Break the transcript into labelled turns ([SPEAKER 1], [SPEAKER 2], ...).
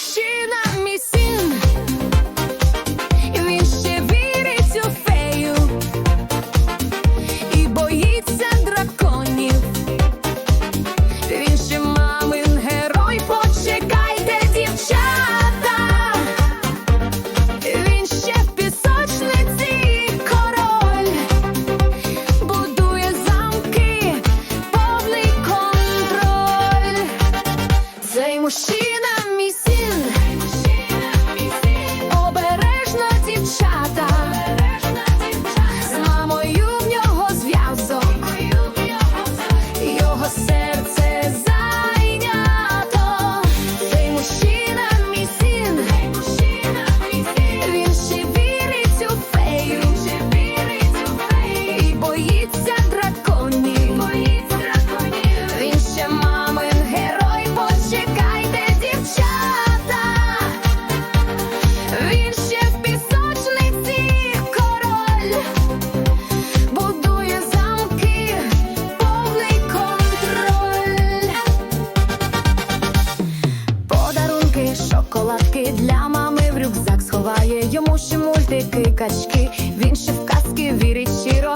[SPEAKER 1] Мужчина місці. шоколадки для мами в рюкзак сховає йому ще мультики, качки, він ще в казки вірить щиро.